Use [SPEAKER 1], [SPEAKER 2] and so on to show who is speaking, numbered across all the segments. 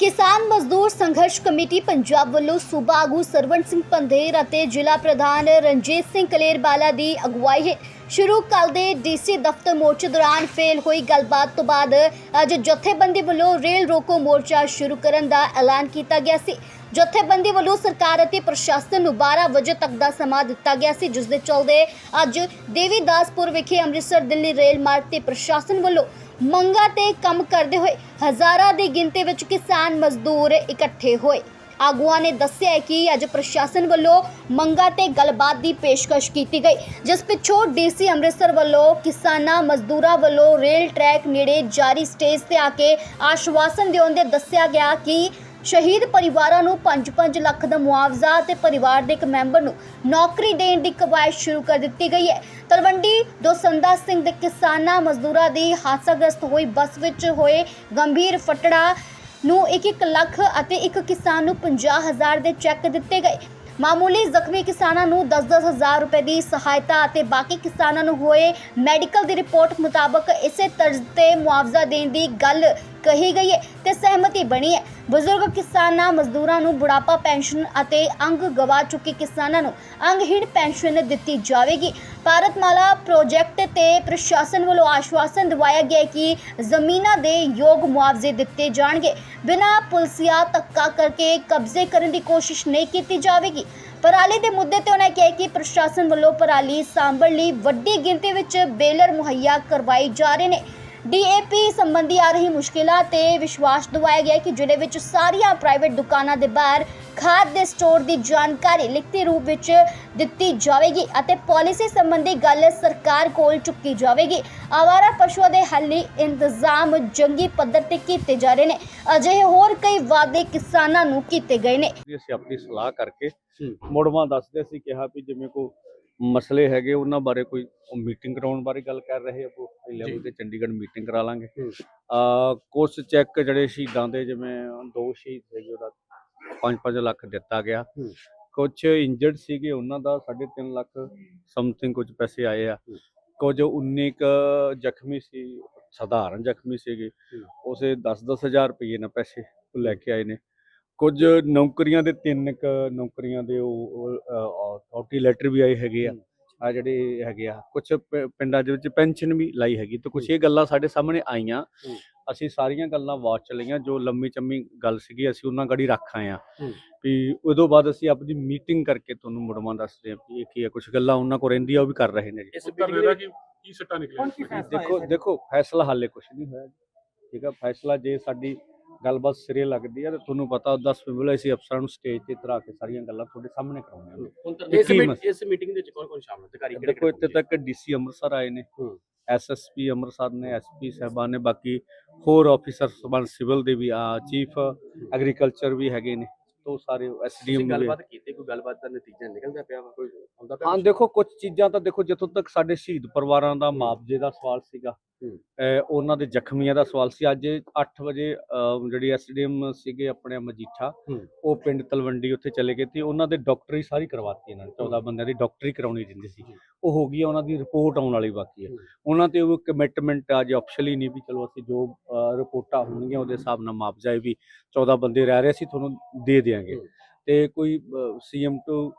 [SPEAKER 1] ਕਿਸਾਨ ਮਜ਼ਦੂਰ ਸੰਘਰਸ਼ ਕਮੇਟੀ ਪੰਜਾਬ ਵੱਲੋਂ ਸੂਬਾ ਆਗੂ ਸਰਵਣ ਸਿੰਘ ਪੰਧੇਰ ਅਤੇ ਜ਼ਿਲ੍ਹਾ ਪ੍ਰਧਾਨ ਰਣਜੀਤ ਸਿੰਘ ਕਲੇਰਬਾਲਾ ਦੀ ਅਗਵਾਈ ਹੈ। ਸ਼ੁਰੂ ਕੱਲ ਦੇ ਡੀਸੀ ਦਫ਼ਤਰ ਮੋਰਚੇ ਦੌਰਾਨ ਫੇਲ ਹੋਈ ਗੱਲਬਾਤ ਤੋਂ ਬਾਅਦ ਅੱਜ ਜਥੇਬੰਦੀ ਵੱਲੋਂ ਰੇਲ ਰੋਕੋ ਮੋਰਚਾ ਸ਼ੁਰੂ ਕਰਨ ਦਾ ਐਲਾਨ ਕੀਤਾ ਗਿਆ ਸੀ। ਜਥੇਬੰਦੀ ਵੱਲੋਂ ਸਰਕਾਰ ਅਤੇ ਪ੍ਰਸ਼ਾਸਨ ਨੂੰ 12 ਵਜੇ ਤੱਕ ਦਾ ਸਮਾਂ ਦਿੱਤਾ ਗਿਆ ਸੀ, ਜਿਸ ਦੇ ਚਲਦੇ ਅੱਜ ਦੇਵੀਦਾਸਪੁਰ ਵਿਖੇ ਅੰਮ੍ਰਿਤਸਰ ਦਿੱਲੀ ਰੇਲ ਮਾਰਗ ਤੇ ਪ੍ਰਸ਼ਾਸਨ ਵੱਲੋਂ ਮੰਗਾਂ ਤੇ ਕੰਮ ਕਰਦੇ ਹੋਏ ਹਜ਼ਾਰਾਂ ਦੀ ਗਿਣਤੀ ਵਿੱਚ ਕਿਸਾਨ ਮਜ਼ਦੂਰ ਇਕੱਠੇ ਹੋਏ। ਆਗੂਆਂ ਨੇ ਦੱਸਿਆ ਕਿ ਅੱਜ ਪ੍ਰਸ਼ਾਸਨ ਵੱਲੋਂ ਮੰਗਾਂ ਤੇ ਗੱਲਬਾਤ ਦੀ ਪੇਸ਼ਕਸ਼ ਕੀਤੀ ਗਈ, ਜਿਸ ਪਿੱਛੋਂ ਡੀਸੀ ਅੰਮ੍ਰਿਤਸਰ ਵੱਲੋਂ ਕਿਸਾਨਾਂ ਮਜ਼ਦੂਰਾਂ ਵੱਲੋਂ ਰੇਲ ਟਰੈਕ ਨੇੜੇ ਜਾਰੀ ਸਟੇਜ ਤੇ ਆ ਕੇ ਆਸ਼ਵਾਸਨ ਦਿਉਂਦੇ ਦੱਸਿਆ ਗਿਆ ਕਿ ਸ਼ਹੀਦ ਪਰਿਵਾਰਾਂ ਨੂੰ 5-5 ਲੱਖ ਦਾ ਮੁਆਵਜ਼ਾ ਤੇ ਪਰਿਵਾਰ ਦੇ ਇੱਕ ਮੈਂਬਰ ਨੂੰ ਨੌਕਰੀ ਦੇਣ ਦੀ ਕਵਾਇਦ ਸ਼ੁਰੂ ਕਰ ਦਿੱਤੀ ਗਈ ਹੈ। ਤਲਵੰਡੀ ਦੋਸੰਦਾ ਸਿੰਘ ਦੇ ਕਿਸਾਨਾਂ ਮਜ਼ਦੂਰਾਂ ਦੀ ਹਾਦਸਾਗ੍ਰਸਤ ਹੋਈ ਬੱਸ ਵਿੱਚ ਹੋਏ ਗੰਭੀਰ ਫਟੜਾ ਨੂੰ 1-1 ਲੱਖ ਅਤੇ ਇੱਕ ਕਿਸਾਨ ਨੂੰ 50000 ਦੇ ਚੈੱਕ ਦਿੱਤੇ ਗਏ। ਮਾਮੂਲੀ ਜ਼ਖਮੀ ਕਿਸਾਨਾਂ ਨੂੰ 10-10 ਹਜ਼ਾਰ ਰੁਪਏ ਦੀ ਸਹਾਇਤਾ ਅਤੇ ਬਾਕੀ ਕਿਸਾਨਾਂ ਨੂੰ ਹੋਏ ਮੈਡੀਕਲ ਦੀ ਰਿਪੋਰਟ ਮੁਤਾਬਕ ਇਸੇ ਤਰਜ਼ ਤੇ ਮੁਆਵਜ਼ਾ ਦੇਣ ਦੀ ਗੱਲ ਕਹੀ ਗਈ ਹੈ ਤੇ ਸਹਿਮਤੀ ਬਣੀ ਹੈ। ਬਜ਼ੁਰਗ ਕਿਸਾਨਾਂ, ਮਜ਼ਦੂਰਾਂ ਨੂੰ ਬੁਢਾਪਾ ਪੈਨਸ਼ਨ ਅਤੇ ਅੰਗ ਗਵਾ ਚੁੱਕੇ ਕਿਸਾਨਾਂ ਨੂੰ ਅੰਗਹੀਣ ਪੈਨਸ਼ਨ ਦਿੱਤੀ ਜਾਵੇਗੀ। ਭਾਰਤਮਾਲਾ ਪ੍ਰੋਜੈਕਟ ਤੇ ਪ੍ਰਸ਼ਾਸਨ ਵੱਲੋਂ ਆਸ਼ਵਾਸਨ ਦਿਵਾਇਆ ਗਿਆ ਕਿ ਜ਼ਮੀਨਾਂ ਦੇ ਯੋਗ ਮੁਆਵਜ਼ੇ ਦਿੱਤੇ ਜਾਣਗੇ। ਬਿਨਾਂ ਪੁਲਸੀਆ ਧੱਕਾ ਕਰਕੇ ਕਬਜ਼ੇ ਕਰਨ ਦੀ ਕੋਸ਼ਿਸ਼ ਨਹੀਂ ਕੀਤੀ ਜਾਵੇਗੀ। ਪਰਾਲੀ ਦੇ ਮੁੱਦੇ ਤੇ ਉਹਨਾਂ ਕਿਹਾ ਕਿ ਪ੍ਰਸ਼ਾਸਨ ਵੱਲੋਂ ਪਰਾਲੀ ਸਾਂਭਣ ਲਈ ਵੱਡੀ ਗਿਣਤੀ ਵਿੱਚ ਬੇਲਰ ਮੁਹੱਈਆ ਕਰਵਾਈ ਜਾ ਰਹੇ ਨੇ। ਡੀਏਪੀ ਸੰਬੰਧੀ ਆ ਰਹੀ ਮੁਸ਼ਕਿਲਾਂ ਤੇ ਵਿਸ਼ਵਾਸ ਦਿਵਾਇਆ ਗਿਆ ਕਿ ਜ਼ਿਲ੍ਹੇ ਵਿੱਚ ਸਾਰੀਆਂ ਪ੍ਰਾਈਵੇਟ ਦੁਕਾਨਾਂ ਦੇ ਬਾਹਰ ਖਾਦ ਦੇ ਸਟੋਰ ਦੀ ਜਾਣਕਾਰੀ ਲਿਖਤੀ ਰੂਪ ਵਿੱਚ ਦਿੱਤੀ ਜਾਵੇਗੀ ਅਤੇ ਪਾਲਿਸੀ ਸੰਬੰਧੀ ਗੱਲ ਸਰਕਾਰ ਕੋਲ ਚੁੱਕੀ ਜਾਵੇਗੀ। ਆਵਾਰਾ ਪਸ਼ੂਆਂ ਦੇ ਹੱਲ ਲਈ ਇੰਤਜ਼ਾਮ ਜੰਗੀ ਪੱਧਰ ਤੇ ਕੀਤੇ ਜਾ ਰਹੇ ਨੇ। ਅਜਿਹੇ ਹੋਰ ਕਈ ਵਾਅਦੇ ਕਿਸਾਨਾਂ ਨੂੰ ਕੀਤੇ ਗਏ ਨੇ।
[SPEAKER 2] ਅਸੀਂ ਆਪਣੀ ਸਲਾਹ ਕਰਕੇ ਮੁੜਵਾ ਦੱਸਦੇ ਸੀ ਕਿਹਾ ਵੀ ਜਿਵੇਂ ਕੋਈ ਮਸਲੇ ਹੈਗੇ ਉਹਨਾਂ ਬਾਰੇ ਕੋਈ ਮੀਟਿੰਗ ਕਰਾਉਣ ਬਾਰੇ ਗੱਲ ਕਰ ਰਹੇ ਆਪਾਂ ਹਾਈ ਲੈਵਲ ਤੇ ਚੰਡੀਗੜ੍ਹ ਮੀਟਿੰਗ ਕਰਾ ਲਾਂਗੇ। ਆ ਕੁਝ ਚੈੱਕ ਜਿਹੜੇ ਸ਼ਹੀਦਾਂ ਦੇ ਜਿਵੇਂ ਦੋ ਸ਼ਹੀਦ ਸੀਗੇ ਉਹਦਾ 5-5 ਲੱਖ ਦਿੱਤਾ ਗਿਆ। ਕੁਝ ਇੰਜਰਡ ਸੀਗੇ ਉਹਨਾਂ ਦਾ 3.5 ਲੱਖ ਸਮਥਿੰਗ ਕੁਝ ਪੈਸੇ ਆਏ ਆ। ਕੁਝ 19 ਕ ਜ਼ਖਮੀ ਸੀ ਸਧਾਰਨ ਜ਼ਖਮੀ ਸੀਗੇ। ਉਸੇ 10-10 ਹਜ਼ਾਰ ਰੁਪਏ ਨਾਲ ਪੈਸੇ ਲੈ ਕੇ ਆਏ ਨੇ। ਕੁਝ ਨੌਕਰੀਆਂ ਦੇ ਤਿੰਨ ਕ ਨੌਕਰੀਆਂ ਦੇ ਉਹ ਅਥਾਰਟੀ ਲੈਟਰ ਵੀ ਆਏ ਹੈਗੇ ਆ। ਆ ਜਿਹੜੇ ਹੈਗੇ ਆ ਕੁਝ ਪਿੰਡਾਂ ਦੇ ਵਿੱਚ ਪੈਨਸ਼ਨ ਵੀ ਲਾਈ ਹੈਗੀ ਤੇ ਕੁਝ ਇਹ ਗੱਲਾਂ ਸਾਡੇ ਸਾਹਮਣੇ ਆਈਆਂ। ਅਸੀਂ ਸਾਰੀਆਂ ਗੱਲਾਂ ਵਾਚ ਚ ਲਈਆਂ ਜੋ ਲੰਮੀ ਚੰਮੀ ਗੱਲ ਸੀਗੀ ਅਸੀਂ ਉਹਨਾਂ ਗੜੀ ਰੱਖ ਆਏ ਆ। ਵੀ ਉਦੋਂ ਬਾਅਦ ਅਸੀਂ ਆਪਣੀ ਮੀਟਿੰਗ ਕਰਕੇ ਤੁਹਾਨੂੰ ਮੁੜਵਾਂ ਦੱਸਦੇ ਆ ਵੀ ਇਹ ਕੀ ਆ ਕੁਝ ਗੱਲਾਂ ਉਹਨਾਂ ਕੋਲ ਰਹਿੰਦੀ ਆ ਉਹ ਵੀ ਕਰ ਰਹੇ ਨੇ ਜੀ
[SPEAKER 3] ਇਸ ਮੀਟਿੰਗ ਦੇ ਕੀ ਕੀ ਸੱਟਾ ਨਿਕਲਿਆ
[SPEAKER 2] ਦੇਖੋ ਦੇਖੋ ਫੈਸਲਾ ਹਾਲੇ ਕੁਝ ਨਹੀਂ ਹੋਇਆ ਜੀ। ਠੀਕ ਆ ਫੈਸਲਾ ਜੇ ਸਾਡੀ ਗੱਲਬਾਤ ਸਿਰੇ ਲੱਗਦੀ ਆ ਤੇ ਤੁਹਾਨੂੰ ਪਤਾ 10 ਵੇਲੇ ਅਸੀਂ ਅਫਸਰਾਂ ਨੂੰ ਸਟੇਜ ਤੇ ਤਰਾ ਕੇ ਸਾਰੀਆਂ ਗੱਲਾਂ ਤੁਹਾਡੇ ਸਾਹਮਣੇ ਕਰਾਉਣੀਆਂ ਨੇ।
[SPEAKER 3] ਇਸ ਮੀਟਿੰਗ ਦੇ ਵਿੱਚ ਕੌਣ ਕੌਣ ਸ਼ਾਮਲ? ਅਧਿਕਾਰੀ ਕਿਹੜੇ
[SPEAKER 2] ਦੇਖੋ ਇੱਥੇ ਤੱਕ ਡੀਸੀ ਅੰਮ੍ਰਿਤਸਰ ਆਏ ਨੇ।
[SPEAKER 4] ਹੂੰ।
[SPEAKER 2] ਐਸਐਸਪੀ ਅੰਮ੍ਰਿਤਸਰ ਨੇ ਐਸਪੀ ਸਾਹਿਬਾਨ ਨੇ ਬਾਕੀ ਹੋਰ ਆਫੀਸਰ ਸਬਨ ਸਿਵਲ ਦੇ ਵੀ ਆ ਚੀਫ ਐਗਰੀਕਲਚਰ ਵੀ ਹੈਗੇ ਨੇ। ਤੋਂ ਸਾਰੇ ਐਸਡੀਐਮ
[SPEAKER 3] ਗੱਲਬਾਤ ਕੀਤੀ ਕੋਈ ਗੱਲਬਾਤ ਦਾ ਨਤੀਜਾ ਨਿਕਲਦਾ ਪਿਆ ਵਾ? ਕੋਈ ਆਉਂਦਾ ਪਿਆ
[SPEAKER 2] ਹਾਂ ਦੇਖੋ ਕੁਝ ਚੀਜ਼ਾਂ ਤਾਂ ਦੇਖੋ ਜਿੱਥੋਂ ਤੱਕ ਸਾਡੇ ਸ਼ਹੀਦ ਪਰਿਵਾਰਾਂ ਦਾ ਮੁਆਵਜ਼ੇ ਦਾ ਸਵਾਲ ਸੀਗਾ ਉਹਨਾਂ ਦੇ ਜ਼ਖਮੀਆਂ ਦਾ ਸਵਾਲ ਸੀ। ਅੱਜ 8 ਵਜੇ ਜਿਹੜੀ ਐਸਡੀਐਮ ਸੀਗੇ ਆਪਣੇ ਮਜੀਠਾ। ਉਹ ਪਿੰਡ ਤਲਵੰਡੀ ਉੱਥੇ ਚਲੇ ਗਏ ਤੇ ਉਹਨਾਂ ਦੇ ਡਾਕਟਰੀ ਸਾਰੀ ਕਰਵਾਤੀ ਇਹਨਾਂ ਨੇ 14 ਬੰਦਿਆਂ ਦੀ ਡਾਕਟਰੀ ਕਰਾਉਣੀ ਰਹਿੰਦੀ ਸੀ। ਉਹ ਹੋ ਗਈ ਉਹਨਾਂ ਦੀ ਰਿਪੋਰਟ ਆਉਣ ਵਾਲੀ ਬਾਕੀ ਹੈ। ਉਹਨਾਂ ਤੇ ਉਹ ਕਮਿਟਮੈਂਟ ਅੱਜ ਆਫੀਸ਼ੀਅਲੀ ਨਹੀਂ ਵੀ ਚਲੋ ਅਸੀਂ ਜੋ ਰਿਪੋਰਟਾਂ ਹੋਣਗੀਆਂ ਉਹਦੇ ਹਿਸਾਬ ਨਾਲ ਮੁਆਵਜ਼ਾ ਵੀ 14 ਬੰਦੇ ਰਹਿ ਰਹੇ ਸੀ ਤੁਹਾਨੂੰ ਦੇ ਦੇਾਂਗੇ। ਤੇ ਕੋਈ ਸੀਐਮ ਟੂ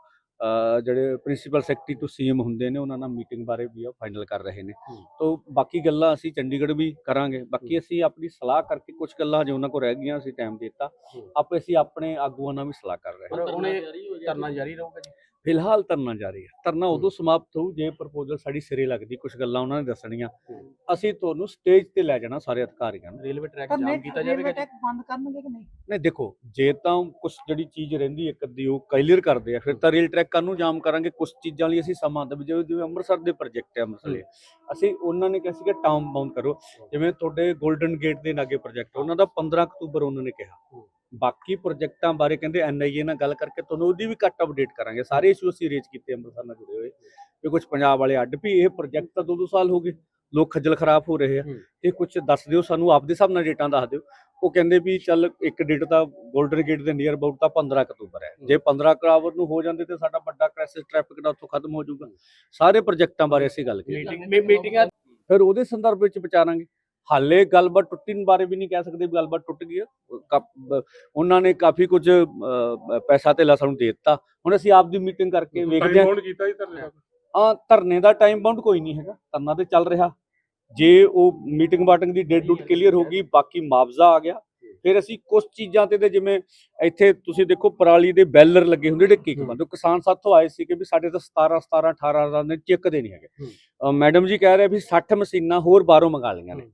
[SPEAKER 2] ਜਿਹੜੇ ਪ੍ਰਿੰਸੀਪਲ ਸੈਕਟਰੀ ਟੂ ਸੀਐਮ ਹੁੰਦੇ ਨੇ ਉਹਨਾਂ ਨਾਲ ਮੀਟਿੰਗ ਬਾਰੇ ਵੀ ਉਹ ਫਾਈਨਲ ਕਰ ਰਹੇ ਨੇ। ਤੋਂ ਬਾਕੀ ਗੱਲਾਂ ਅਸੀਂ ਚੰਡੀਗੜ੍ਹ ਵੀ ਕਰਾਂਗੇ। ਬਾਕੀ ਅਸੀਂ ਆਪਣੀ ਸਲਾਹ ਕਰਕੇ ਕੁਝ ਗੱਲਾਂ ਹਜੇ ਉਹਨਾਂ ਕੋਲ ਰਹਿ ਗਈਆਂ ਅਸੀਂ ਟਾਈਮ ਦਿੱਤਾ। ਆਪੇ ਅਸੀਂ ਆਪਣੇ ਆਗੂਆਂ ਨਾਲ ਵੀ ਸਲਾਹ ਕਰ ਰਹੇ ਹਾਂ।
[SPEAKER 3] ਧਰਨਾ ਜਾਰੀ ਰਹੂਗਾ ਜੀ।
[SPEAKER 2] ਫਿਲਹਾਲ ਧਰਨਾ ਜਾਰੀ ਹੈ। ਧਰਨਾ ਉਦੋਂ। ਸਮਾਪਤ ਹੋਊ ਜੇ ਪ੍ਰਪੋਜ਼ਲ ਸਾਡੀ ਸਿਰੇ ਲੱਗਦੀ ਕੁਝ ਗੱਲਾਂ ਉਹਨਾਂ ਨੇ ਦੱਸਣੀਆਂ। ਅਸੀਂ ਤੁਹਾਨੂੰ ਸਟੇਜ ਤੇ ਲੈ ਜਾਣਾ ਸਾਰੇ ਅਧਿਕਾਰੀਆਂ ਨੂੰ।
[SPEAKER 3] ਰੇਲਵੇ ਟਰੈਕ ਜਾਮ ਕੀਤਾ ਜਾਵੇਗਾ ਜੀ?
[SPEAKER 5] ਟੈਕ ਬੰਦ ਕਰਨਗੇ ਕਿ ਨਹੀਂ?
[SPEAKER 2] ਨਹੀਂ ਦੇਖੋ ਜੇ ਤਾਂ ਕੁਝ ਜਿਹੜੀ ਚੀਜ਼ ਰਹਿੰਦੀ ਇੱਕ ਅੱਧੀ ਉਹ ਕਲੀਅਰ ਕਰਦੇ ਆ ਫਿਰ ਤਾਂ ਰੇਲ ਟਰੈਕਾਂ ਨੂੰ ਜਾਮ ਕਰਾਂਗੇ। ਕੁਝ ਚੀਜ਼ਾਂ ਲਈ ਅਸੀਂ ਸਮਾਂ ਦੇ ਜਿਵੇਂ ਜਿਵੇਂ ਅੰਮ੍ਰਿਤਸਰ ਦੇ ਪ੍ਰੋਜੈਕਟ ਹੈ ਅੰਮ੍ਰਿਤਸਰ ਲਈ ਅਸੀਂ ਉਹਨਾਂ ਨੇ ਕਿਹਾ ਸੀ ਕਿ ਟਾਈਮ ਬਾਉਂਡ ਕਰੋ। ਜਿਵੇਂ ਤੁਹਾਡੇ 골ਡਨ ਗੇਟ ਦੇ ਲਾਗੇ ਪ੍ਰੋਜੈਕਟ ਉਹਨਾਂ ਦਾ 15 ਅਕਤੂਬਰ ਉਹਨਾਂ ਨੇ ਕਿਹਾ। ਬਾਕੀ ਪ੍ਰੋਜੈਕਟਾਂ ਬਾਰੇ ਕਹਿੰਦੇ ਐਨਆਈਏ ਨਾਲ ਗੱਲ ਕਰਕੇ ਤੁਹਾਨੂੰ ਉਹਦੀ ਵੀ ਕੱਟ ਅਪਡੇਟ ਕਰਾਂਗੇ। ਸਾਰੇ ਇਸ਼ੂ ਅਸੀਂ ਰੇਜ ਕੀਤੇ ਅੰਮ੍ਰਿਤਸਰ ਨਾਲ ਜੁੜੇ ਹੋਏ। ਕਿ ਕੁਝ ਪੰਜਾਬ ਵਾਲੇ ਅੱਡ ਵੀ ਇਹ ਪ੍ਰੋਜੈਕਟ ਤਾਂ ਦੋ ਦੋ ਸਾਲ ਹੋ ਗਏ। ਲੋਕ ਖੱਜਲ ਖਰਾਬ ਹੋ ਰਹੇ ਆ।
[SPEAKER 4] ਹੂੰ।
[SPEAKER 2] ਤੇ ਕੁਝ ਦੱਸ ਦਿਓ ਸਾਨੂੰ ਆਪਦੇ ਹਿਸਾਬ ਨਾਲ ਡੇਟਾਂ ਦੱਸ ਦਿਓ। ਉਹ ਕਹਿੰਦੇ ਵੀ ਚੱਲ ਇੱਕ ਡੇਟ ਦਾ 골ਡਨ ਗੇਟ ਦੇ ਨੀਅਰ ਅਬਾਊਟ ਤਾਂ 15 ਅਕਤੂਬਰ ਹੈ। ਜੇ 15 ਅਕਤੂਬਰ ਨੂੰ ਹੋ ਜਾਂਦੇ ਤੇ ਸਾਡਾ ਵੱਡਾ ਕ੍ਰਾਈਸਿਸ ਟ੍ਰੈਫਿਕ ਦਾ ਉੱਥੋਂ ਖਤਮ ਹੋ ਜਾਊਗਾ। ਸਾਰੇ ਪ੍ਰੋਜੈਕਟਾਂ ਬਾਰੇ ਅਸੀਂ ਗੱਲ ਕੀਤੀ।
[SPEAKER 3] ਮੀਟਿੰਗ ਮੀਟਿੰਗਾਂ
[SPEAKER 2] ਫਿਰ ਉਹਦੇ ਸੰਦਰਭ ਵਿੱਚ ਵਿਚਾਰਾਂਗੇ। ਹਾਲੇ ਗੱਲਬਾਤ ਟੁੱਟਣ ਬਾਰੇ ਵੀ ਨਹੀਂ ਕਹਿ ਸਕਦੇ ਵੀ ਗੱਲਬਾਤ ਟੁੱਟ ਗਈ ਹੈ ਉਹਨਾਂ ਨੇ ਕਾਫੀ ਕੁਝ ਪੈਸਾ ਤੇ ਸਾਨੂੰ ਦੇ ਦਿੱਤਾ। ਹੁਣ ਅਸੀਂ ਆਪ ਦੀ ਮੀਟਿੰਗ ਕਰਕੇ ਵੇਖਦੇ ਹਾਂ।
[SPEAKER 4] ਟਾਈਮ ਕੀਤਾ ਜੀ ਧਰਨੇ ਦਾ?
[SPEAKER 2] ਆ ਧਰਨੇ ਦਾ ਟਾਈਮ ਬਾਉਂਡ ਕੋਈ ਨਹੀਂ ਹੈਗਾ। ਧਰਨਾ ਤੇ ਚੱਲ ਰਿਹਾ। ਜੇ ਉਹ ਮੀਟਿੰਗ ਵਾਟਿੰਗ ਦੀ ਡੇਟ ਡੂਟ ਕਲੀਅਰ ਹੋ ਗਈ ਬਾਕੀ ਮੁਆਵਜ਼ਾ ਆ ਗਿਆ। ਫਿਰ ਅਸੀਂ ਕੁਝ ਚੀਜ਼ਾਂ ਤੇ ਜਿਵੇਂ ਇੱਥੇ ਤੁਸੀਂ ਦੇਖੋ ਪਰਾਲੀ ਦੇ ਬੈਲਰ ਲੱਗੇ ਹੁੰਦੇ ਜਿਹੜੇ ਕਿੱਕ ਬੰਦੇ। ਕਿਸਾਨ ਸਾਥੋਂ ਆਏ ਸੀ ਕਿ ਵੀ ਸਾਡੇ ਤਾਂ 17 17 18 18 ਦੇ ਚੱਕਦੇ ਨਹੀਂ ਹੈਗੇ। ਮੈਡਮ ਜੀ ਕਹਿ ਰਹੇ ਵੀ 60 ਮਸ਼ੀਨਾਂ ਹੋਰ ਬਾਹਰੋਂ ਮੰਗਾ ਲਈਆਂ ਨੇ।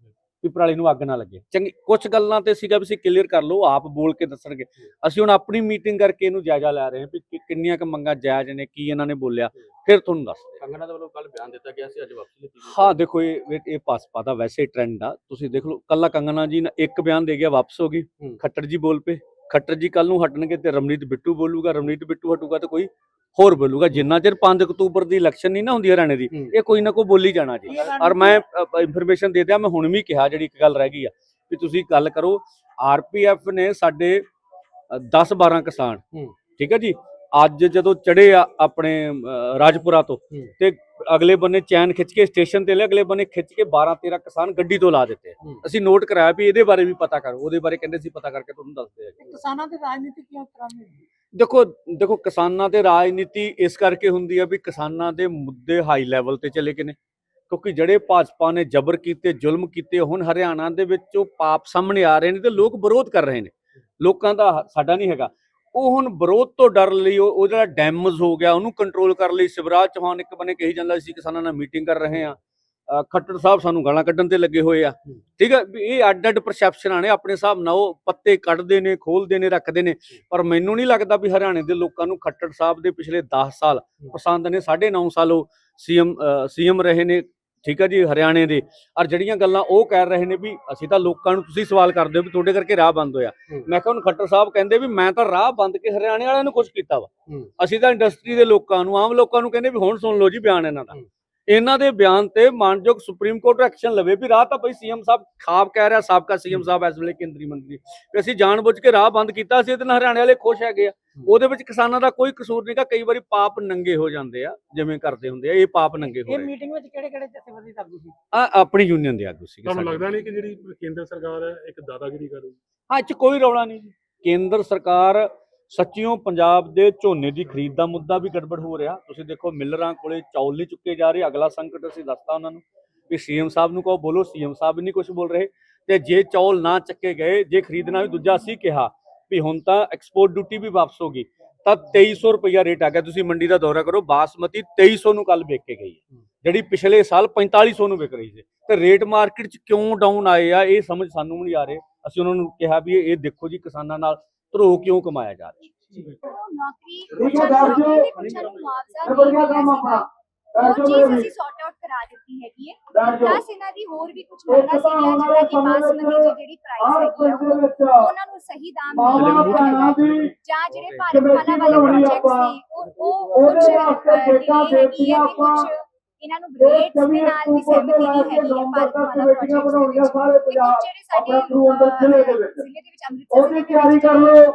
[SPEAKER 2] ਵੀ ਪਰਾਲੀ ਨੂੰ ਅੱਗ ਨਾ ਲੱਗੇ ਚੰਗੀ ਕੁਝ ਗੱਲਾਂ ਤੇ ਸੀਗਾ ਵੀ ਤੁਸੀਂ ਕਲੀਅਰ ਕਰ ਲਓ ਆਪ ਬੋਲ ਕੇ ਦੱਸਣਗੇ ਅਸੀਂ ਹੁਣ ਆਪਣੀ ਮੀਟਿੰਗ ਕਰਕੇ ਇਹਨੂੰ ਜਾਇਜ਼ਾ ਲੈ ਰਹੇ ਹਾਂ ਵੀ ਕਿ- ਕਿੰਨੀਆਂ ਕੁ ਮੰਗਾਂ ਜਾਇਜ਼ ਨੇ ਕੀ ਇਹਨਾਂ ਨੇ ਬੋਲਿਆ ਫਿਰ ਤੁਹਾਨੂੰ ਦੱਸਦੇ ਹਾਂ।
[SPEAKER 3] ਕੰਗਣਾ ਦੇ ਵੱਲੋਂ ਕੱਲ ਬਿਆਨ ਦਿੱਤਾ ਗਿਆ ਸੀ ਅੱਜ ਵਾਪਸੀ ਲਿੱਤੀ।
[SPEAKER 2] ਹਾਂ ਦੇਖੋ ਇਹ ਇਹ- ਭਾਜਪਾ ਦਾ ਵੈਸੇ ਟ੍ਰੈਂਡ ਆ ਤੁਸੀਂ ਦੇਖ ਲਓ ਕੱਲਾ ਕੰਗਨਾ ਜੀ ਨੇ ਇੱਕ ਬਿਆਨ ਦੇ ਗਿਆ ਵਾਪਸ ਹੋ ਗਈ। ਖੱਟਰ ਜੀ ਬੋਲ ਪਏ ਖੱਟਰ ਜੀ ਕੱਲ ਨੂੰ ਹਟਣਗੇ ਤੇ ਰਮਨੀਤ ਬਿੱਟੂ ਬੋਲੂਗਾ ਰਮਨੀਤ ਬਿੱਟੂ ਹਟੂਗਾ ਤੇ ਕੋਈ ਹੋਰ ਬੋਲੂਗਾ ਜਿੰਨਾ ਚਿਰ 5 ਅਕਤੂਬਰ ਦੀ ਇਲੈਕਸ਼ਨ ਨਹੀਂ ਨਾ ਹੁੰਦੀ ਹਰਿਆਣੇ ਦੀ। ਇਹ ਕੋਈ ਨਾ ਕੋਈ ਬੋਲੀ ਜਾਣਾ ਜੀ ਔਰ ਮੈਂ ਇਨਫੋਰਮੇਸ਼ਨ ਦੇ ਦਿਆਂ ਮੈਂ ਹੁਣ ਵੀ ਕਿਹਾ ਜਿਹੜੀ ਇੱਕ ਗੱਲ ਰਹਿ ਗਈ ਆ ਵੀ ਤੁਸੀਂ ਗੱਲ ਕਰੋ ਆਰਪੀਐਫ ਨੇ ਸਾਡੇ 10 12 ਕਿਸਾਨ। ਠੀਕ ਹੈ ਜੀ ਅੱਜ ਜਦੋਂ ਚੜੇ ਆ ਆਪਣੇ ਰਾਜਪੁਰਾ ਤੋਂ। ਤੇ ਅਗਲੇ ਬੰਨੇ ਚੈਨ ਖਿੱਚ ਕੇ ਸਟੇਸ਼ਨ ਤੇ ਲੈ ਅਗਲੇ ਬੰਨੇ ਖਿੱਚ ਕੇ 12 13 ਕਿਸਾਨ ਗੱਡੀ ਤੋਂ ਲਾ ਦਿੱਤੇ। ਅਸੀਂ ਨੋਟ ਕਰਾਇਆ ਵੀ ਇਹਦੇ ਬਾਰੇ ਵੀ ਪਤਾ ਕਰੋ ਉਹਦੇ ਬਾਰੇ ਕਹਿੰਦੇ ਸੀ ਪਤਾ ਕਰਕੇ ਤੁਹਾਨੂੰ ਦੱਸਦੇ ਆ।
[SPEAKER 5] ਕਿਸਾਨਾਂ ਦੀ ਰਾਜਨੀਤੀ ਕਿਉਂ ਤਰ੍ਹਾਂ ਦੀ?
[SPEAKER 2] ਦੇਖੋ ਦੇਖੋ ਕਿਸਾਨਾਂ ਤੇ ਰਾਜਨੀਤੀ ਇਸ ਕਰਕੇ ਹੁੰਦੀ ਆ ਵੀ ਕਿਸਾਨਾਂ ਦੇ ਮੁੱਦੇ ਹਾਈ ਲੈਵਲ ਤੇ ਚਲੇ ਗਏ ਨੇ। ਕਿਉਂਕਿ ਜਿਹੜੇ ਭਾਜਪਾ ਨੇ ਜ਼ਬਰ ਕੀਤੇ, ਜ਼ੁਲਮ ਕੀਤੇ, ਹੁਣ ਹਰਿਆਣਾ ਦੇ ਵਿੱਚ ਉਹ ਪਾਪ ਸਾਹਮਣੇ ਆ ਰਹੇ ਨੇ ਤੇ ਲੋਕ ਵਿਰੋਧ ਕਰ ਰਹੇ ਨੇ। ਲੋਕਾਂ ਦਾ ਸਾਡਾ ਨਹੀਂ ਹੈਗਾ। ਉਹ ਹੁਣ ਵਿਰੋਧ ਤੋਂ ਡਰ ਲਈ, ਉਹ ਉਹ ਜਿਹੜਾ ਡੈਮੇਜ ਹੋ ਗਿਆ, ਉਹਨੂੰ ਕੰਟਰੋਲ ਕਰਨ ਲਈ ਸ਼ਿਵਰਾਜ ਚੌਹਾਨ ਇੱਕ ਬੰਨੇ ਕਹੀ ਜਾਂਦਾ ਸੀ, ਕਿਸਾਨਾਂ ਨਾਲ ਮੀਟਿੰਗ ਕਰ ਰਹੇ ਆ। ਖੱਟੜ ਸਾਹਿਬ ਸਾਨੂੰ ਗਾਲਾਂ ਕੱਢਣ ਤੇ ਲੱਗੇ ਹੋਏ ਆ। ਠੀਕ ਹੈ ਵੀ ਇਹ ਅੱਡ ਅੱਡ ਪਰਸੈਪਸ਼ਨਾਂ ਨੇ ਆਪਣੇ ਹਿਸਾਬ ਨਾਲ ਉਹ ਪੱਤੇ ਕੱਢਦੇ ਨੇ ਖੋਲਦੇ ਨੇ ਰੱਖਦੇ ਨੇ। ਪਰ ਮੈਨੂੰ ਨਹੀਂ ਲੱਗਦਾ ਵੀ ਹਰਿਆਣੇ ਦੇ ਲੋਕਾਂ ਨੂੰ ਖੱਟੜ ਸਾਹਿਬ ਦੇ ਪਿਛਲੇ 10 ਸਾਲ ਪਸੰਦ ਨੇ। 9.5 ਸਾਲ ਉਹ ਸੀਐਮ ਸੀਐਮ ਰਹੇ ਨੇ ਠੀਕ ਹੈ ਜੀ ਹਰਿਆਣੇ ਦੇ। ਔਰ ਜਿਹੜੀਆਂ ਗੱਲਾਂ ਉਹ ਕਹਿ ਰਹੇ ਨੇ ਵੀ ਅਸੀਂ ਤਾਂ ਲੋਕਾਂ ਨੂੰ ਤੁਸੀਂ ਸਵਾਲ ਕਰਦੇ ਹੋ ਵੀ ਤੁਹਾਡੇ ਕਰਕੇ ਰਾਹ ਬੰਦ ਹੋਇਆ। ਮੈਂ ਕਿਹਾ ਹੁਣ ਖੱਟੜ ਸਾਹਿਬ ਕਹਿੰਦੇ ਵੀ ਮੈਂ ਤਾਂ ਰਾਹ ਬੰਦ ਕੇ ਹਰਿਆਣੇ ਵਾਲਿਆਂ ਨੂੰ ਕੁਝ ਕੀਤਾ ਵਾ। ਅਸੀਂ ਤਾਂ ਇੰਡਸਟਰੀ ਦੇ ਲੋਕਾਂ ਨੂੰ ਆਮ ਲੋਕਾਂ ਨੂੰ ਕਹਿੰਦੇ ਵੀ ਹੁਣ ਸੁਣ ਲਓ ਜੀ ਬਿਆਨ ਇਹਨਾਂ ਦਾ। ਇਹਨਾਂ ਦੇ ਬਿਆਨ ਤੇ ਮਾਨਯੋਗ ਸੁਪਰੀਮ ਕੋਰਟ ਐਕਸ਼ਨ ਲਵੇ। ਵੀ ਰਾਹ ਤਾਂ ਬਈ ਸੀਐਮ ਸਾਹਿਬ ਖਾਬ ਕਹਿ ਰਿਹਾ ਸਾਬਕਾ ਸੀਐਮ ਸਾਹਿਬ ਇਸ ਵੇਲੇ ਕੇਂਦਰੀ ਮੰਤਰੀ। ਵੀ ਅਸੀਂ ਜਾਣਬੁੱਝ ਕੇ ਰਾਹ ਬੰਦ ਕੀਤਾ ਸੀ ਇਹਦੇ ਨਾਲ ਹਰਿਆਣੇ ਵਾਲੇ ਖੁਸ਼ ਹੈਗੇ ਆ। ਉਹਦੇ ਵਿੱਚ ਕਿਸਾਨਾਂ ਦਾ ਕੋਈ ਕਸੂਰ ਨਹੀਂਗਾ ਕਈ ਵਾਰੀ ਪਾਪ ਨੰਗੇ ਹੋ ਜਾਂਦੇ ਆ ਜਿਵੇਂ ਕਰਦੇ ਹੁੰਦੇ ਆ ਇਹ ਪਾਪ ਨੰਗੇ ਹੋ
[SPEAKER 5] ਇਹ ਮੀਟਿੰਗ ਵਿੱਚ ਕਿਹੜੇ ਕਿਹੜੇ ਜਥੇਬੰਦੀ ਆਗੂ ਸੀ?
[SPEAKER 2] ਆ ਆਪਣੀ ਯੂਨੀਅਨ ਦੇ ਆਗੂ ਸੀਗੇ
[SPEAKER 4] ਤੁਹਾਨੂੰ। ਲੱਗਦਾ ਨਹੀਂ ਕਿ ਜਿਹੜੀ ਕੇਂਦਰ ਸਰਕਾਰ ਹੈ ਇੱਕ ਦਾਦਾਗਿਰੀ ਕਰ ਰਹੀ
[SPEAKER 2] ਹਾਂ? ਇਹ 'ਚ ਕੋਈ ਰੌਲਾ ਨਹੀਂ ਜੀ। ਕੇਂਦਰ ਸਰਕਾਰ ਸੱਚਿਓ ਪੰਜਾਬ ਦੇ ਝੋਨੇ ਦੀ ਖਰੀਦ ਦਾ ਮੁੱਦਾ ਵੀ ਗੜਬੜ ਹੋ ਰਿਹਾ। ਤੁਸੀਂ ਦੇਖੋ ਮਿਲਰਾਂ ਕੋਲੇ ਚੌਲ ਨਹੀਂ ਚੁੱਕੇ ਜਾ ਰਹੇ। ਅਗਲਾ ਸੰਕਟ ਅਸੀਂ ਦੱਸਤਾ ਉਹਨਾਂ ਨੂੰ ਵੀ ਸੀਐਮ ਸਾਹਿਬ ਨੂੰ ਕਹੋ ਬੋਲੋ ਸੀਐਮ ਸਾਹਿਬ ਨਹੀਂ ਕੁਝ ਬੋਲ ਰਹੇ। ਤੇ ਜੇ ਚੌਲ ਨਾ ਚੱਕੇ ਗਏ ਜੇ ਖਰੀਦਣਾ ਵੀ ਦੂਜਾ ਅਸੀਂ ਕਿਹਾ ਵੀ ਹੁਣ ਤਾਂ ਐਕਸਪੋਰਟ ਡਿਊਟੀ ਵੀ ਵਾਪਸ ਹੋ ਗਈ ਤਾਂ 2300 ਰੁਪਇਆ ਰੇਟ ਆ ਗਿਆ। ਤੁਸੀਂ ਮੰਡੀ ਦਾ ਦੌਰਾ ਕਰੋ ਬਾਸਮਤੀ 2300 ਨੂੰ ਕੱਲ ਵੇਚ ਕੇ ਗਈ ਜਿਹੜੀ ਪਿਛਲੇ ਸਾਲ 4500 ਨੂੰ ਵਿਕ ਰਹੀ ਸੀ। ਤੇ ਰੇਟ ਮਾਰਕੀਟ 'ਚ ਕਿਉਂ ਡਾਊਨ ਆਏ ਆ ਇਹ ਸਮਝ ਸਾਨੂੰ ਨਹੀਂ ਆ ਰਹੇ। ਅਸੀਂ ਉਹਨਾਂ ਨੂੰ ਕਿਹਾ ਵੀ ਇਹ ਦੇਖੋ ਜੀ ਕਿਸਾਨਾਂ ਨਾਲ ਧਰੋ ਕਿਉਂ ਕਮਾਇਆ ਜਾ ਰਿਹਾ?
[SPEAKER 6] ਨੌਕਰੀ ਪੁੱਛਣ ਨੂੰ ਮੁਆਵਜ਼ਾ ਉਹ ਚੀਜ਼ ਅਸੀਂ ਸੌਟ ਆਊਟ ਕਰਾ ਦਿੱਤੀ ਹੈਗੀ ਹੈ। ਪਲੱਸ ਇਹਨਾਂ ਦੀ ਹੋਰ ਵੀ ਕੁਝ ਮੰਗਾਂ ਸੀਗੀਆਂ ਜਿੱਦਾਂ ਕਿ ਬਾਸਮਤੀ ਦੀ ਜਿਹੜੀ ਪ੍ਰਾਈਸ ਹੈਗੀ ਉਹ ਉਹਨਾਂ ਨੂੰ ਸਹੀ ਦਾਮ ਮਿਲਿਆ ਜਾਂ ਜਿਹੜੇ ਭਾਰਤ ਮਾਲਾ ਵਾਲੇ ਪ੍ਰੋਜੈਕਟ ਸੀ ਉਹ ਉਹ ਕੁਝ ਡਿਲੇ ਹੈਗੀ ਹੈ ਤੇ ਕੁਝ ਇਹਨਾਂ ਨੂੰ ਰੇਟਸ ਦੇ ਨਾਲ ਵੀ ਸਹਿਮਤੀ ਨਹੀਂ ਹੈਗੀ ਹੈ ਭਾਰਤ ਮਾਲਾ ਪ੍ਰੋਜੈਕਟਸ ਦੇ ਵਿੱਚ। ਤੇ ਕੁਝ ਜਿਹੜੇ ਸਾਡੇ ਅਹ, ਜ਼ਿਲ੍ਹੇ ਦੇ ਵਿੱਚ। ਅੰਮ੍ਰਿਤਸਰ ਜ਼ਿਲ੍ਹੇ ਦੇ ਵਿੱਚ
[SPEAKER 7] ਕਰ ਲਓ।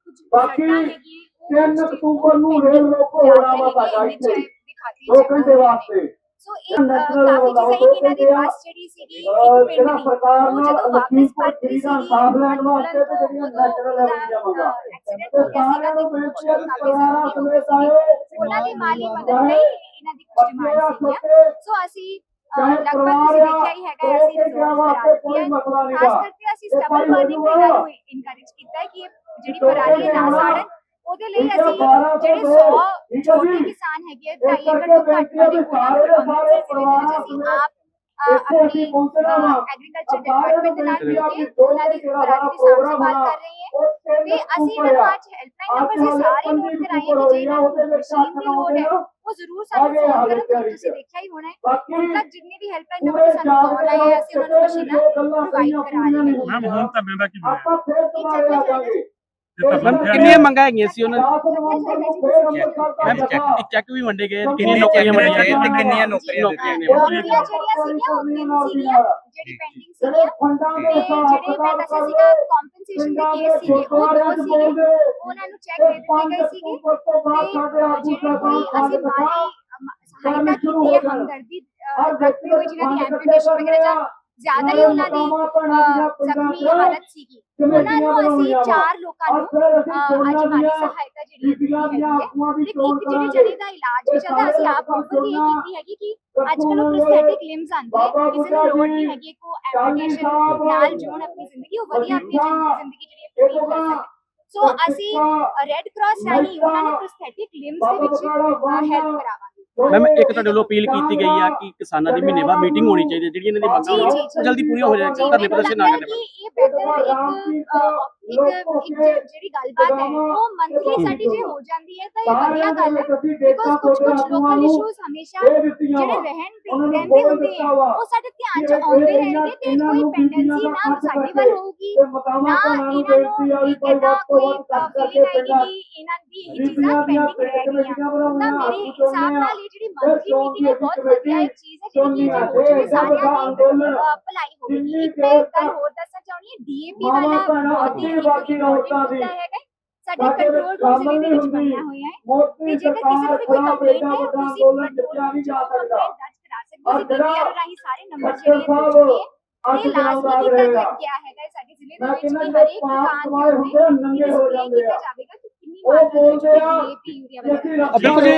[SPEAKER 6] ਕੁਝ
[SPEAKER 7] ਬਾਕੀ
[SPEAKER 6] ਸੜਕਾਂ ਹੈਗੀਆਂ, ਉਹ
[SPEAKER 7] ਤਿੰਨ
[SPEAKER 6] ਕੁਝ
[SPEAKER 7] ਅਕਤੂਬਰ ਨੂੰ ਰੇਲ ਰੋਕੋ ਹੋਣਾ ਸਾਡਾ ਇੱਥੇ।
[SPEAKER 6] ਵਿੱਚ ਦਿਖਾਤੀ
[SPEAKER 7] ਦੋ
[SPEAKER 6] check
[SPEAKER 7] ਘੰਟੇ। ਵਾਸਤੇ।
[SPEAKER 6] ਸੋ ਇਹ ਕਾਫੀ ਚੀਜ਼ਾਂ ਇਹਨਾਂ ਦੀ ਬੱਸ ਜਿਹੜੀ ਸੀਗੀ
[SPEAKER 7] ਜਿਹੜਾ ਸਰਕਾਰ ਨਾਲ
[SPEAKER 6] ਵਾਪਸ ਪਰਤੀ ਸੀਗੀ
[SPEAKER 7] ਇਨਸਾਫ ਲੈਣ ਵਾਸਤੇ ਤੇ ਜਿਹੜੀਆਂ
[SPEAKER 6] ਉਦੋਂ
[SPEAKER 7] ਨੈਸ਼ਨਲ ਲੈਵਲ ਦੀਆਂ ਮੰਗਾਂ।
[SPEAKER 6] ਐਕਸੀਡੈਂਟ ਹੋ ਗਿਆ ਸੀਗਾ ਤੇ ਉਹਨਾਂ ਦੀ ਮਾਲੀ ਮਦਦ ਲਈ ਇਹਨਾਂ ਦੀ ਡਿਮਾਂਡ
[SPEAKER 7] ਆ
[SPEAKER 6] ਸੀਗੀਆਂ
[SPEAKER 7] ਛੋਟੇ
[SPEAKER 6] ਸੋ ਅਸੀਂ ਅ,
[SPEAKER 7] ਚਾਹੇ
[SPEAKER 6] ਲਗਭਗ
[SPEAKER 7] ਪਰਿਵਾਰ
[SPEAKER 6] ਤੁਸੀਂ
[SPEAKER 7] ਆ
[SPEAKER 6] ਦੇਖਿਆ ਹੀ ਹੈਗਾ ਹੈ, ਅਸੀਂ
[SPEAKER 7] ਉਹਦੇ
[SPEAKER 6] ਰਿਜ਼ੋਲਵ
[SPEAKER 7] ਵਾਸਤੇ
[SPEAKER 6] ਕਰਾ
[SPEAKER 7] ਕੋਈ
[SPEAKER 6] ਦਿੱਤੀ ਹੈ
[SPEAKER 7] ਮਸਲਾ ਨਹੀਂ
[SPEAKER 6] ਖਾਸ
[SPEAKER 7] ਗਾ
[SPEAKER 6] ਕਰਕੇ ਅਸੀਂ
[SPEAKER 7] ਇਹ
[SPEAKER 6] ਸਟਬਲ
[SPEAKER 7] ਭਾਈ
[SPEAKER 6] ਬਰਨਿੰਗ
[SPEAKER 7] ਮੈਨੂੰ
[SPEAKER 6] ਇਹਨਾਂ
[SPEAKER 7] ਆ।
[SPEAKER 6] ਨੂੰ ਇਨਕਰੇਜ ਕੀਤਾ ਹੈ ਕਿ ਇਹ ਜਿਹੜੀ
[SPEAKER 7] ਛੋਟੇ
[SPEAKER 6] ਪਰਾਲੀ ਹੈ ਨਾ
[SPEAKER 7] ਭੈਣਾਂ,
[SPEAKER 6] ਸਾੜਨ ਉਹਦੇ ਲਈ
[SPEAKER 7] ਠੀਕ ਹੈ,
[SPEAKER 6] ਅਸੀਂ
[SPEAKER 7] ਬਾਰਾਂ ਤੋਂ
[SPEAKER 6] ਜਿਹੜੇ
[SPEAKER 7] ਦੋ,
[SPEAKER 6] 100
[SPEAKER 7] ਠੀਕ ਹੈ
[SPEAKER 6] ਛੋਟੇ
[SPEAKER 7] ਜੀ।
[SPEAKER 6] ਕਿਸਾਨ ਹੈਗੇ ਆ,
[SPEAKER 7] ਇਸ
[SPEAKER 6] ਢਾਈ ਏਕੜ
[SPEAKER 7] ਕਰਕੇ
[SPEAKER 6] ਤੋਂ ਘੱਟ
[SPEAKER 7] ਬੇਨਤੀ ਹੈ
[SPEAKER 6] ਵਾਲੇ
[SPEAKER 7] ਵੀ
[SPEAKER 6] ਉਹਨਾਂ ਨੂੰ
[SPEAKER 7] ਸਾਰੇ
[SPEAKER 6] ਅੰਮ੍ਰਿਤਸਰ ਜ਼ਿਲ੍ਹੇ ਦੇ ਵਿੱਚ
[SPEAKER 7] ਪਰਿਵਾਰਾਂ
[SPEAKER 6] ਅਸੀਂ
[SPEAKER 7] ਸਮੇਤ
[SPEAKER 6] ਆਪ ਅ,
[SPEAKER 7] ਇੱਥੇ
[SPEAKER 6] ਆਪਣੀ
[SPEAKER 7] ਅਸੀਂ ਪਹੁੰਚਣਾ ਵਾ
[SPEAKER 6] ਐਗਰੀਕਲਚਰ
[SPEAKER 7] ਸਾਰਿਆਂ ਨੂੰ
[SPEAKER 6] ਡਿਪਾਰਟਮੈਂਟ ਦੇ ਨਾਲ
[SPEAKER 7] ਬੇਨਤੀ
[SPEAKER 6] ਮਿਲ ਦੀ ਦੀ ਤੇ ਅਸੀਂ ਇਹਨਾਂ ਨੂੰ। ਅੱਜ ਹੈਲਪਲਾਈਨ ਨੰਬਰ ਅਸੀਂ ਸਾਰੇ ਨੋਟ ਕਰਾਏ ਆ ਕਿ ਜੇ ਇਹਨਾਂ ਨੂੰ ਮਸ਼ੀਨ ਦੀ ਲੋੜ ਹੈ ਉਹ ਜ਼ਰੂਰ ਸਾਨੂੰ ਫੋਨ ਕਰਨ ਤੁਸੀਂ। ਦੇਖਿਆ ਹੀ ਹੋਣਾ ਹੁਣ ਤੱਕ ਜਿੰਨੇ ਵੀ ਹੈਲਪਲਾਈਨ ਨੰਬਰ ਸਾਨੂੰ ਕਾਲ ਆਏ ਅਸੀਂ ਉਹਨਾਂ ਨੂੰ ਮਸ਼ੀਨਾਂ ਪ੍ਰੋਵਾਈਡ ਕਰਾ ਰਹੇ
[SPEAKER 4] ਮੈਮ
[SPEAKER 6] ਹਾਂ
[SPEAKER 4] ਹੁਣ ਧਰਨੇ ਦਾ ਕੀ ਬਣਿਆ
[SPEAKER 7] ਆਪਾਂ ਫੇਰ ਤੁਹਾਰੇ
[SPEAKER 5] ਕਿੰਨੀਆਂ ਮੰਗਾਂ ਹੈਗੀਆਂ ਸੀ ਉਹਨਾਂ
[SPEAKER 7] ਦਾ
[SPEAKER 5] ਚੈੱਕ ਵੀ ਵੰਡੇ ਗਏ
[SPEAKER 7] ਕਿੰਨੀਆਂ ਨੌਕਰੀਆਂ ਵੰਡੀਆਂ
[SPEAKER 5] ਵੰਡੀਆਂ
[SPEAKER 7] ਤੇ
[SPEAKER 5] ਕਿੰਨੀਆਂ
[SPEAKER 7] ਨੌਕਰੀਆਂ
[SPEAKER 5] ਨੇ?
[SPEAKER 6] ਨੌਕਰੀਆਂ ਜਿਹੜੀਆਂ ਸੀਗੀਆਂ ਉਹ ਤਿੰਨ ਸੀਗੀਆਂ। ਜਿਹੜੀ ਪੈਂਡਿੰਗ ਸੀਗੀਆਂ
[SPEAKER 7] ਫੰਡਾਂ
[SPEAKER 6] ਤੇ
[SPEAKER 7] ਦੇ
[SPEAKER 6] ਜਿਹੜੇ ਮੈਂ ਦੱਸਿਆ ਸੀਗਾ ਕੰਪਨਸੇਸ਼ਨ ਦੇ ਕੇਸ ਸੀਗੇ ਉਹ ਦੋ ਸੀਗੇ। ਉਹਨਾਂ ਨੂੰ ਚੈੱਕ ਦੇ ਦਿੱਤੇ ਗਏ ਸੀਗੇ। ਤੇ ਜਿਹੜੇ ਕੋਈ ਅਸੀਂ ਮਾਲੀ ਸਹਾਇਤਾ ਕੀਤੀ ਹੈ ਹਮਦਰਦੀ ਰੱਖਦੇ ਹੋਏ ਜਿਹਨਾਂ ਦੀ ਐਂਪੂਟੇਸ਼ਨ ਵਗੈਰਾ ਜਾਂ ਜ਼ਿਆਦਾ ਹੀ ਉਹਨਾਂ ਦੀ ਜ਼ਖਮੀ ਹਾਲਤ ਸੀਗੀ ਉਹਨਾਂ ਨੂੰ ਅਸੀਂ ਚਾਰ ਲੋਕਾਂ ਨੂੰ ਅੱਜ ਮਾਲੀ ਸਹਾਇਤਾ ਜਿਹੜੀ ਦਿੱਤੀ ਹੈ ਤੇ ਇੱਕ ਜਿਹੜੇ ਜਣੇ ਦਾ ਇਲਾਜ ਵੀ ਚੱਲਦਾ ਅਸੀਂ ਆਪ ਵੀ ਇਹ ਕੀਤੀ ਹੈਗੀ ਕਿ ਅੱਜ ਕੱਲ੍ਹ ਉਹ ਪ੍ਰੋਸਥੈਟਿਕ ਲਿੰਬਸ ਆਉਂਦੇ ਹੈ ਕਿਸੇ ਨੂੰ ਲੋੜ ਨਹੀਂ ਹੈਗੀ ਕੋ ਐਪਲੀਕੇਸ਼ਨ ਨਾਲ ਜੋਣ ਆਪਣੀ ਜ਼ਿੰਦਗੀ ਉਹ ਵਧੀਆ ਆਪਣੀ ਜ਼ਿੰਦਗੀ ਜਿਹੜੀ ਹੈ ਬਤੀਤ ਕਰ ਸਕਦੇ ਸੋ ਅਸੀਂ ਰੈੱਡ ਕਰਾਸ ਰਾਹੀਂ ਉਹਨਾਂ ਨੂੰ ਪ੍ਰੋਸਥੈਟਿਕ ਲਿੰਬਸ ਦੇ ਵਿੱਚ ਹੈਲਪ ਕਰਾਵਾਂਗੇ
[SPEAKER 5] ਮੈਮ ਇੱਕ ਤੁਹਾਡੇ ਵੱਲੋਂ ਅਪੀਲ ਕੀਤੀ ਗਈ ਆ ਕਿ ਕਿਸਾਨਾਂ ਦੀ ਮਹੀਨੇ ਬਾਅਦ ਮੀਟਿੰਗ ਹੋਣੀ ਚਾਹੀਦੀ ਹੈ ਜਿਹੜੀ ਇਹਨਾਂ ਦੀ ਮੰਗਾਂ। ਜਲਦੀ ਪੂਰੀਆਂ ਹੋ ਜਾਣ
[SPEAKER 6] ਜੀ,
[SPEAKER 5] ਧਰਨੇ ਪ੍ਰਦਰਸ਼ਨ ਨਾ ਕਰਨੇ
[SPEAKER 6] ਹੈ ਕਿ ਇਹ ਬਿਹਤਰ ਇੱਕ ਅਹ, ਇੱਕ ਇੱਕ ਜਿਹੜੀ ਗੱਲਬਾਤ ਹੈ ਉਹ ਮੰਥਲੀ ਸਾਡੀ ਜੇ ਹੋ ਜਾਂਦੀ ਹੈ ਤਾਂ ਇਹ ਵਧੀਆ ਗੱਲ ਹੈ। ਬਿਕੋਜ਼ ਕੁਝ ਕੁਝ ਲੋਕਲ ਇਸ਼ੂਜ਼ ਹਮੇਸ਼ਾ ਜਿਹੜੇ ਰਹਿਣ ਦੇ ਰਹਿੰਦੇ ਹੁੰਦੇ ਆ ਉਹ ਸਾਡੇ ਧਿਆਨ ਚ ਆਉਂਦੇ ਰਹਿਣਗੇ ਤੇ ਕੋਈ ਪੈਂਡੈਂਸੀ ਨਾ ਸਾਡੇ ਵੱਲ ਹੋਊਗੀ। ਨਾ ਇਹਨਾਂ ਨੂੰ ਏਦਾਂ ਕੋਈ ਫੀਲਿੰਗ ਆਏਗੀ ਇਹਨਾਂ ਦੀ ਇਹ ਚੀਜ਼ਾਂ ਪੈਂਡਿੰਗ ਰਹਿ ਗਈਆਂ ਤਾਂ ਮੇਰੇ ਹਿਸਾਬ ਨਾਲ ਇਹ ਜਿਹੜੀ ਮੰਥਲੀ ਮੀਟਿੰਗ ਹੈ ਬਹੁਤ ਵਧੀਆ ਇੱਕ ਚੀਜ਼ ਹੈ ਜਿਹੜੀ ਕਿ ਸਾਰਿਆਂ ਦੀ ਭਲਾਈ ਹੋਵੇਗੀ ਇੱਕ ਮੈਂ ਗੱਲ ਹੋਰ ਦੱਸਣਾ ਚਾਹੁੰਦੀ ਹਾਂ ਡੀਏਪੀ ਵਾਲਾ ਬਹੁਤ ਹੀ ਇੱਕ important ਮੁੱਦਾ ਹੈਗਾ ਹੈ। ਸਾਡੇ ਕੰਟਰੋਲ ਰੂਮ ਜ਼ਿਲ੍ਹੇ ਦੇ ਵਿੱਚ ਬਣਿਆ ਹੋਇਆ ਹੈ ਤੇ ਜੇਕਰ ਕਿਸੇ ਨੂੰ ਵੀ ਕੋਈ ਕੰਪਲੇਂਟ ਹੈ ਤੁਸੀਂ ਕੰਟਰੋਲ ਰੂਮ ਚ ਕੰਪਲੇਂਟ ਦਰਜ ਕਰਾ ਸਕਦੇ ਹੋ ਤੁਸੀਂ ਡੀਪੀਆਰ ਰਾਹੀਂ ਸਾਰੇ ਨੰਬਰ ਜਿਹੜੇ ਆ ਪੁੱਛ ਕੇ ਇਹ ਲਾਜ਼ਮੀ ਕੀਤਾ ਗਿਆ ਹੈਗਾ ਹੈ ਸਾਡੇ ਜ਼ਿਲ੍ਹੇ ਦੇ ਵਿੱਚ ਕਿ ਹਰੇਕ ਦੁਕਾਨ ਦੇ ਉੱਤੇ ਇਹ ਡਿਸਪਲੇ ਕੀਤਾ ਜਾਵੇਗਾ ਕਿ ਕਿੰਨੀ ਮਾਤਰਾ ਦੇ ਵਿੱਚ ਡੀਏਪੀ ਯੂਰੀਆ ਵਗੈਰਾ
[SPEAKER 5] ਬਿਲਕੁਲ ਜੀ